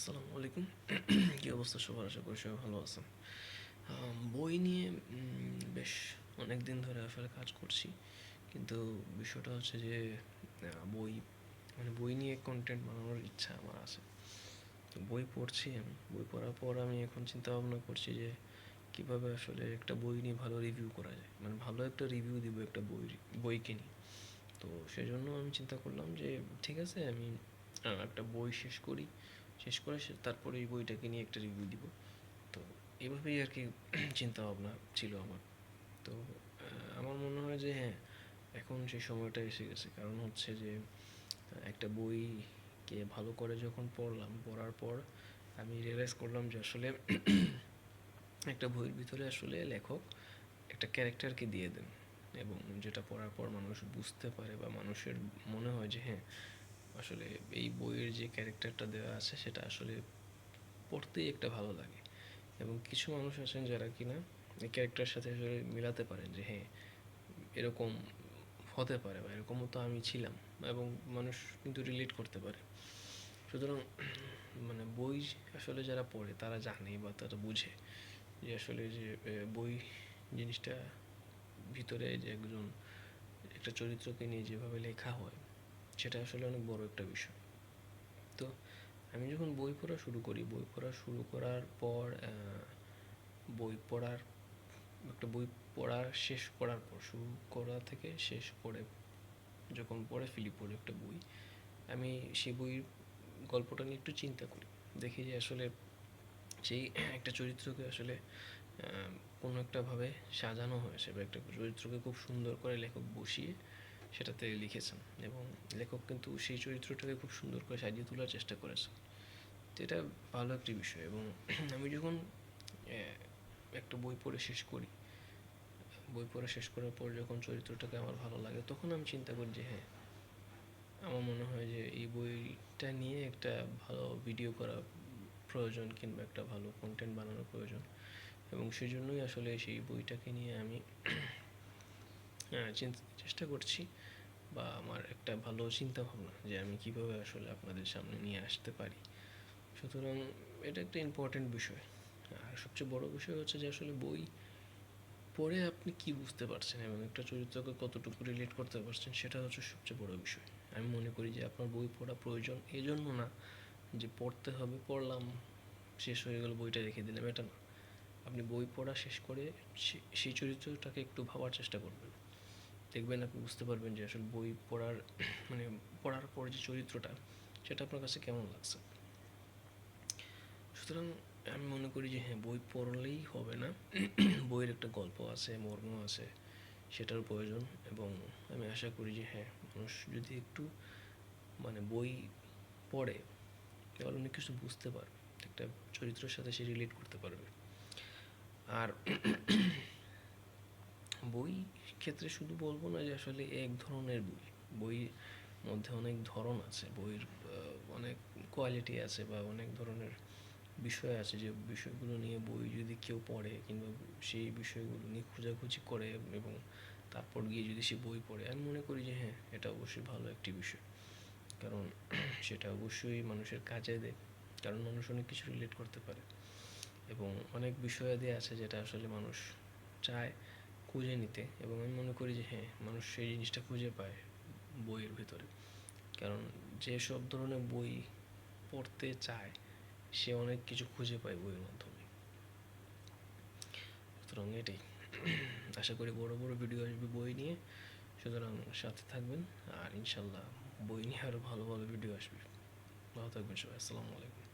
আসসালামু আলাইকুম। কী অবস্থা সবার? আশা করি সবাই ভালো আছেন। বই নিয়ে বেশ অনেক দিন ধরে আসলে কাজ করছি। কিন্তু বিষয়টা হচ্ছে যে বই মানে বই নিয়ে কন্টেন্ট বানানোর ইচ্ছা আমার আছে। তো বই পড়ছি আমি। বই পড়ার পর আমি এখন চিন্তা ভাবনা করছি যে, কীভাবে আসলে একটা বই নিয়ে ভালো রিভিউ করা যায়। মানে ভালো একটা রিভিউ দিব একটা বই, বইকে নিয়ে। তো সেজন্য আমি চিন্তা করলাম যে, ঠিক আছে, আমি একটা বই শেষ করি। শেষ করে তারপরে এই বইটাকে নিয়ে একটা রিভিউ দিব। তো এভাবেই আর কি চিন্তা ভাবনা ছিল আমার। তো আমার মনে হয় যে হ্যাঁ এখন সেই সময়টা এসে গেছে। কারণ হচ্ছে যে, একটা বইকে ভালো করে যখন পড়লাম, পড়ার পর আমি রিয়েলাইজ করলাম যে আসলে একটা বইয়ের ভিতরে আসলে লেখক একটা ক্যারেক্টারকে দিয়ে দেন। এবং যেটা পড়ার পর মানুষ বুঝতে পারে বা মানুষের মনে হয় যে হ্যাঁ আসলে এই বইয়ের যে ক্যারেক্টারটা দেওয়া আছে, সেটা আসলে পড়তেই একটা ভালো লাগে। এবং কিছু মানুষ আছেন যারা কিনা এই ক্যারেক্টারের সাথে আসলে মিলাতে পারেন যে হ্যাঁ এরকম হতে পারে বা এরকমও তো আমি ছিলাম এবং মানুষ কিন্তু রিলেট করতে পারে। সুতরাং মানে বই আসলে যারা পড়ে, তারা জানে বা তারা বুঝে যে আসলে যে বই জিনিসটা ভিতরে যে একজন একটা চরিত্রকে নিয়ে যেভাবে লেখা হয় সেটা আসলে অনেক বড় একটা বিষয়। তো আমি যখন বই পড়া শুরু করি, বই পড়া শুরু করার পর বই পড়ার, একটা বই পড়ার শেষ করার পর, শুরু করা থেকে শেষ করে যখন পড়ে ফেলি পড়ে একটা বই, আমি সেই বইয়ের গল্পটা নিয়ে একটু চিন্তা করি। দেখি যে আসলে সেই একটা চরিত্রকে আসলে কোনো একটাভাবে সাজানো হয়েছে বা একটা চরিত্রকে খুব সুন্দর করে লেখক বসিয়ে সেটাতে লিখেছেন এবং লেখক কিন্তু সেই চরিত্রটাকে খুব সুন্দর করে সাজিয়ে তোলার চেষ্টা করেছেন। তো এটা ভালো একটি বিষয় এবং আমি যখন একটা বই পড়ে শেষ করি, বই পড়ে শেষ করার পর যখন চরিত্রটাকে আমার ভালো লাগে, তখন আমি চিন্তা করি যে হ্যাঁ আমার মনে হয় যে এই বইটা নিয়ে একটা ভালো ভিডিও করা প্রয়োজন কিংবা একটা ভালো কন্টেন্ট বানানোর প্রয়োজন এবং সেই জন্যই আসলে সেই বইটাকে নিয়ে আমি চেষ্টা করছি বা আমার একটা ভালো চিন্তা ভাবনা যে আমি কীভাবে আসলে আপনাদের সামনে নিয়ে আসতে পারি। সুতরাং এটা একটা ইম্পর্টেন্ট বিষয়। আর সবচেয়ে বড় বিষয় হচ্ছে যে আসলে বই পড়ে আপনি কি বুঝতে পারছেন এবং একটা চরিত্রকে কতটুকু রিলেট করতে পারছেন সেটা হচ্ছে সবচেয়ে বড় বিষয়। আমি মনে করি যে আপনার বই পড়া প্রয়োজন। এই জন্য না যে পড়তে হবে, পড়লাম, শেষ হয়ে গেল, বইটা রেখে দিলাম, এটা না। আপনি বই পড়া শেষ করে সেই চরিত্রটাকে একটু ভাবার চেষ্টা করবেন। দেখবেন আপনি বুঝতে পারবেন যে আসলে বই পড়ার মানে পড়ার পর যে চরিত্রটা, সেটা আপনার কাছে কেমন লাগছে? সুতরাং আমি মনে করি যে হ্যাঁ বই পড়লেই হবে না। বইয়ের একটা গল্প আছে, মর্ম আছে, সেটার প্রয়োজন এবং আমি আশা করি যে হ্যাঁ মানুষ যদি একটু মানে বই পড়ে, তাহলে অনেক কিছু বুঝতে পারবে। একটা চরিত্রের সাথে সে রিলেট করতে পারবে। আর বই ক্ষেত্রে শুধু বলব না যে আসলে এক ধরনের বই। বইয়ের মধ্যে অনেক ধরন আছে, বইয়ের অনেক কোয়ালিটি আছে বা অনেক ধরনের বিষয় আছে যে বিষয়গুলো নিয়ে বই যদি কেউ পড়ে কিংবা সেই বিষয়গুলো নিয়ে খোঁজাখুঁজি করে এবং তারপর গিয়ে যদি সে বই পড়ে, আমি মনে করি যে হ্যাঁ এটা অবশ্যই ভালো একটি বিষয়। কারণ সেটা অবশ্যই মানুষের কাজে দেয়, কারণ মানুষ অনেক কিছু রিলেট করতে পারে। এবং অনেক বিষয়াদি আছে যেটা আসলে মানুষ চায় খুঁজে নিতে এবং আমি মনে করি যে হ্যাঁ মানুষ সেই জিনিসটা খুঁজে পায় বইয়ের ভিতরে। কারণ যে সব ধরনের বই পড়তে চায়, সে অনেক কিছু খুঁজে পায় বইয়ের মাধ্যমে। সুতরাং এটাই। আশা করি বড় বড় ভিডিও আসবে বই নিয়ে। সুতরাং সাথে থাকবেন। আর ইনশাল্লাহ বই নিয়ে আরও ভালো ভালো ভিডিও আসবে। ভালো থাকবেন সবাই। আসসালামু আলাইকুম।